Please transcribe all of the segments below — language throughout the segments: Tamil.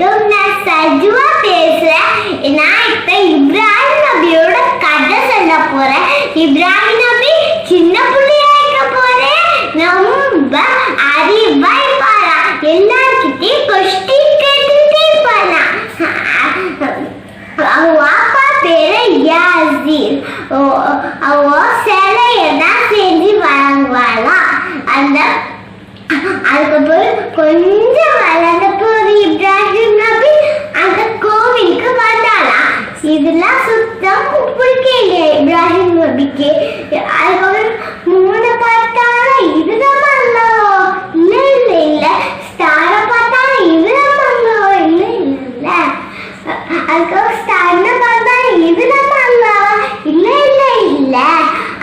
வணக்கம் நான் சஜுவா பேசுறேன் நான் இப்ப இப்ராஹிம் நபியோட கதை சொல்ல போறேன் இப்ராஹிம் நபி சின்ன புள்ளையா இருக்க போறேன் ரொம்ப அறிவா இருப்பாரா எல்லார்கிட்டயும் கொஸ்டின் கேட்டுட்டே இருப்பாரா அவங்க அப்பா பேரு யாசீர் அவ சிலையை தான் செஞ்சு வழங்குவாளாம் அந்த அதுக்கப்புறம் கொஞ்சம் வளர்ந்த ஒரு இப்ராஹிம் நபி அந்த கோவிலுக்கு வந்தாரா? இதெல்லாம் சுத்தம் பிடிக்கல இப்ராஹிம் நபிக்கு? அதுக்கப்புறம் மூணு பார்த்தாரா இதுதான் மங்களோ இல்ல இல்ல இல்ல. ஸ்டார பார்த்தாலும் இதுதான் மங்களோ இல்ல இல்ல அதுக்கப்புறம் ஸ்டார்னு பார்த்தா இதுதான் மங்களோ இல்ல இல்ல இல்ல.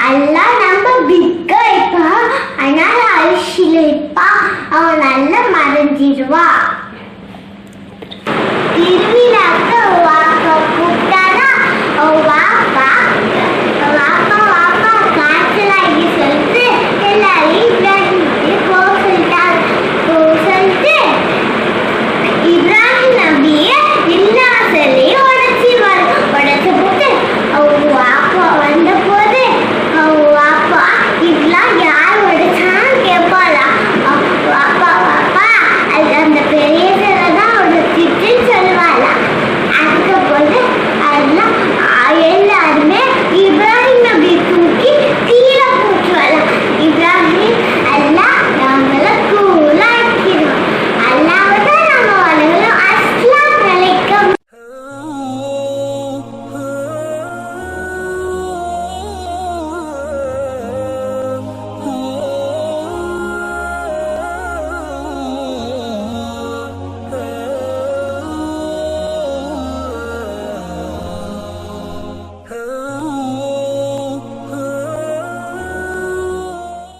எல்லாம் நம்ம பிக்க வைப்பான். அதனால அரிசியில் வைப்பா அவன் நல்லா மறைஞ்சிடுவான் Did we